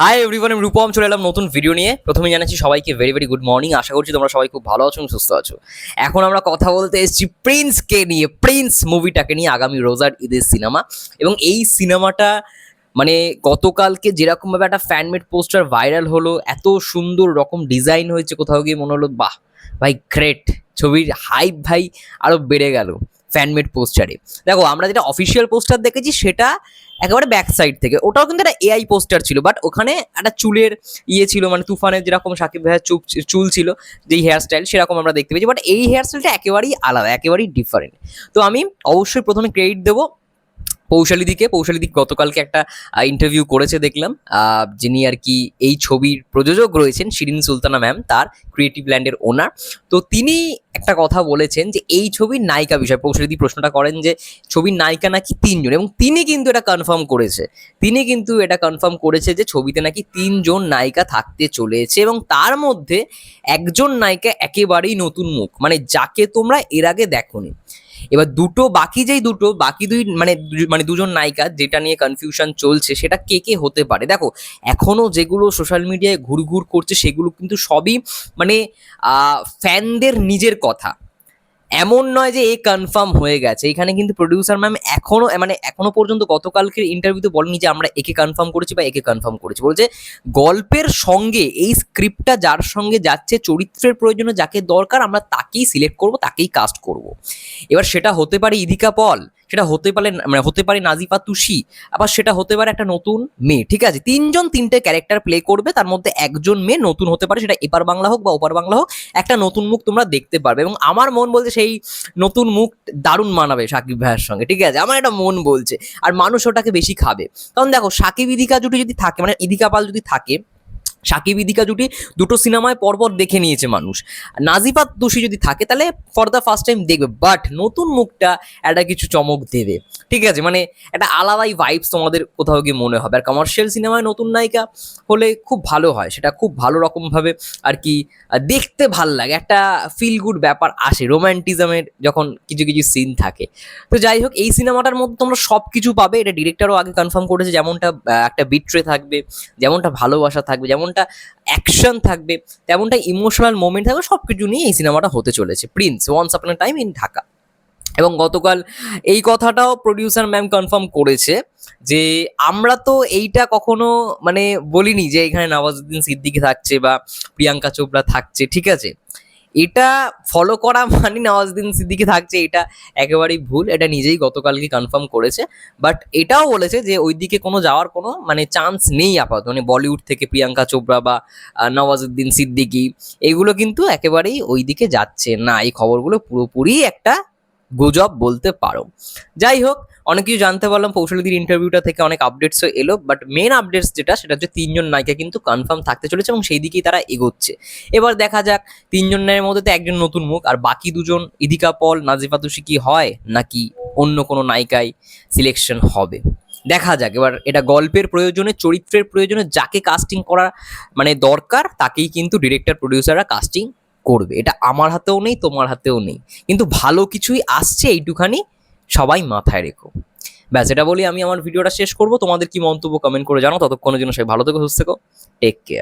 Hi everyone আমি রূপম চলে এলাম নতুন ভিডিও নিয়ে। প্রথমে জানাচ্ছি সবাইকে ভেরি ভেরি গুড মর্নিং আশা করছি তোমরা সবাই খুব ভালো আছো সুস্থ আছো। এখন আমরা কথা বলতে এসেছি প্রিন্সকে নিয়ে প্রিন্স মুভিটাকে নিয়ে আগামী রোজার ঈদের সিনেমা এবং এই সিনেমাটা মানে গতকালকে যেরকমভাবে একটা ফ্যানমেড পোস্টার ভাইরাল হলো, এত সুন্দর রকম ডিজাইন হয়েছে কোথাও গিয়ে মনে হলো, বাহ, ভাই গ্রেট ছবির হাইপ ভাই আরও বেড়ে গেল। ফ্যানমেড পোস্টারে দেখো, আমরা যেটা অফিসিয়াল পোস্টার দেখেছি সেটা একেবারে ব্যাক সাইড থেকে। ওটাও কিন্তু একটা এআই পোস্টার ছিল বাট ওখানে একটা চুলের ইয়ে ছিল মানে তুফানের যেরকম সাকিব ভাইয়ের চুপ চুল ছিল, যেই হেয়ারস্টাইল সেরকম আমরা দেখতে পেয়েছি বাট এই হেয়ারস্টাইলটা একেবারেই আলাদা, একেবারেই ডিফারেন্ট তো আমি অবশ্যই প্রথমে ক্রেডিট দেবো পৌশালিদিকে পৌশালিদি গতকালকে একটা ইন্টারভিউ করেছে দেখলাম। যিনি আর কি এই ছবির প্রযোজক রয়েছেন শিরিন সুলতানা ম্যাম, তার ক্রিয়েটিভ ল্যান্ডের ওনার তো তিনি একটা কথা বলেছেন যে, এই ছবির নায়িকা বিষয় পৌশালিদি প্রশ্নটা করেন যে, ছবির নায়িকা নাকি তিনজন এবং তিনি কিন্তু এটা কনফার্ম করেছে। তিনি কিন্তু এটা কনফার্ম করেছে যে, ছবিতে নাকি তিনজন নায়িকা থাকতে চলেছে এবং তার মধ্যে একজন নায়িকা একেবারেই নতুন মুখ। মানে যাকে তোমরা এর আগে দেখোনি। এবার দুটো, বাকি যেই দুটো, বাকি দুই মানে মানে দুজন নায়িকা যেটা নিয়ে কনফিউশন চলছে সেটা কে কে হতে পারে? দেখো এখনও যেগুলো সোশ্যাল মিডিয়ায় ঘুরঘুর করছে সেগুলো কিন্তু সবই মানে ফ্যানদের নিজের কথা। এমন নয় যে এ কনফার্ম হয়ে গেছে। এখানে কিন্তু প্রডিউসার ম্যাম এখনও মানে এখনও পর্যন্ত গতকালকের ইন্টারভিউতে বলেনি যে আমরা একে কনফার্ম করেছি বা একে কনফার্ম করেছি। বলছে, গল্পের সঙ্গে, এই স্ক্রিপ্টটা যার সঙ্গে যাচ্ছে, চরিত্রের প্রয়োজনে যাকে দরকার আমরা তাকেই সিলেক্ট করব, তাকেই কাস্ট করব। এবার সেটা হতে পারে ইদিকা পল। সেটা হতে পারে মানে হতে পারে নাজিফা তুষি আবার সেটা হতে পারে একটা নতুন মেয়ে, ঠিক আছে? তিনজন তিনটে ক্যারেক্টার প্লে করবে, তার মধ্যে একজন মেয়ে নতুন হতে পারে, সেটা এপার বাংলা হোক বা ওপার বাংলা হোক, একটা নতুন মুখ তোমরা দেখতে পারবে এবং আমার মন বলছে সেই নতুন মুখ দারুণ মানাবে সাকিব ভাইয়ের সঙ্গে, ঠিক আছে? আমার একটা মন বলছে, আর মানুষ ওটাকে বেশি খাবে। কারণ দেখো, সাকিব ইদিকা জুটি যদি থাকে মানে ইদিকা পাল যদি থাকে সাকিব, ইদিকা জুটি দুটো সিনেমায় পরপর দেখে নিয়েছে মানুষ। নাজিফা দোষী যদি থাকে, তাহলে ফর দ্য ফার্স্ট টাইম দেখবে। বাট নতুন মুখটা একটা কিছু চমক দেবে। ঠিক আছে? মানে একটা আলাদাই ভাইবস তোমাদের কোথাও গিয়ে মনে হবে। আর কমার্শিয়াল সিনেমায় নতুন নায়িকা হলে খুব ভালো হয়। সেটা খুব ভালো রকমভাবে আর কি দেখতে ভালো লাগে। একটা ফিল গুড ব্যাপার আসে। রোম্যান্টিজমের যখন কিছু কিছু সিন থাকে। তো যাই হোক, এই সিনেমাটার মধ্যে তোমরা সব কিছু পাবে। এটা ডিরেক্টরও আগে কনফার্ম করেছে যেমনটা একটা বিট্রে থাকবে, যেমনটা ভালোবাসা থাকবে, যেমনটা অ্যাকশন থাকবে, তেমনটা ইমোশনাল মোমেন্ট থাকবে সব কিছু নিয়ে এই সিনেমাটা হতে চলেছে। Prince once upon time in Dhaka এবং গতকাল এই কথাটাও প্রডিউসার ম্যাম কনফার্ম করেছে যে, আমরা তো এইটা কখনো মানে বলিনি যে, এখানে নওয়াজুদ্দিন সিদ্দিকি থাকছে বা প্রিয়াঙ্কা চোপড়া থাকছে, ঠিক আছে? এটা ফলো করা মানে নওয়াজুদ্দিন সিদ্দিকি থাকছে, এটা একেবারেই ভুল, এটা নিজেই গতকালকে কনফার্ম করেছে। বাট এটাও বলেছে যে ওইদিকে কোনো যাওয়ার কোনো মানে চান্স নেই আপাতত। মানে বলিউড থেকে প্রিয়াঙ্কা চোপড়া বা নওয়াজুদ্দিন সিদ্দিকি, এগুলো কিন্তু একেবারেই ওইদিকে যাচ্ছে না। এই খবরগুলো পুরোপুরি একটা গুজব বলতে পারো। যাই হোক অনেক কিছু জানতে পারলাম কৌশলীদির ইন্টারভিউটা থেকে অনেক আপডেটসও এলো বাট মেন আপডেটস যেটা, সেটা হচ্ছে তিনজন নায়িকা কিন্তু কনফার্ম থাকতে চলেছে এবং সেই দিকেই তারা এগোচ্ছে। এবার দেখা যাক, তিনজন তিনজনের মধ্যে তো একজন নতুন মুখ, আর বাকি দুজন, ইদিকা পল, নাজিফা তুষি কি হয়, নাকি অন্য কোনো নায়িকায় সিলেকশন হবে? দেখা যাক, এবার এটা গল্পের প্রয়োজনে, চরিত্রের প্রয়োজনে যাকে কাস্টিং করা মানে দরকার, তাকেই কিন্তু ডিরেক্টর প্রডিউসাররা কাস্টিং করবে। এটা আমার হাতেও নেই, তোমার হাতেও নেই। কিন্তু ভালো কিছুই আসছে এইটুখানি সবাই মাথায় রেখো। ব্যাস, এটা বলি আমি আমার ভিডিওটা শেষ করব। তোমাদের কি মন্তব্য কমেন্ট করে জানো ততক্ষণের জন্য সবাই ভালো থেকো, সুস্থ থেকো। Take care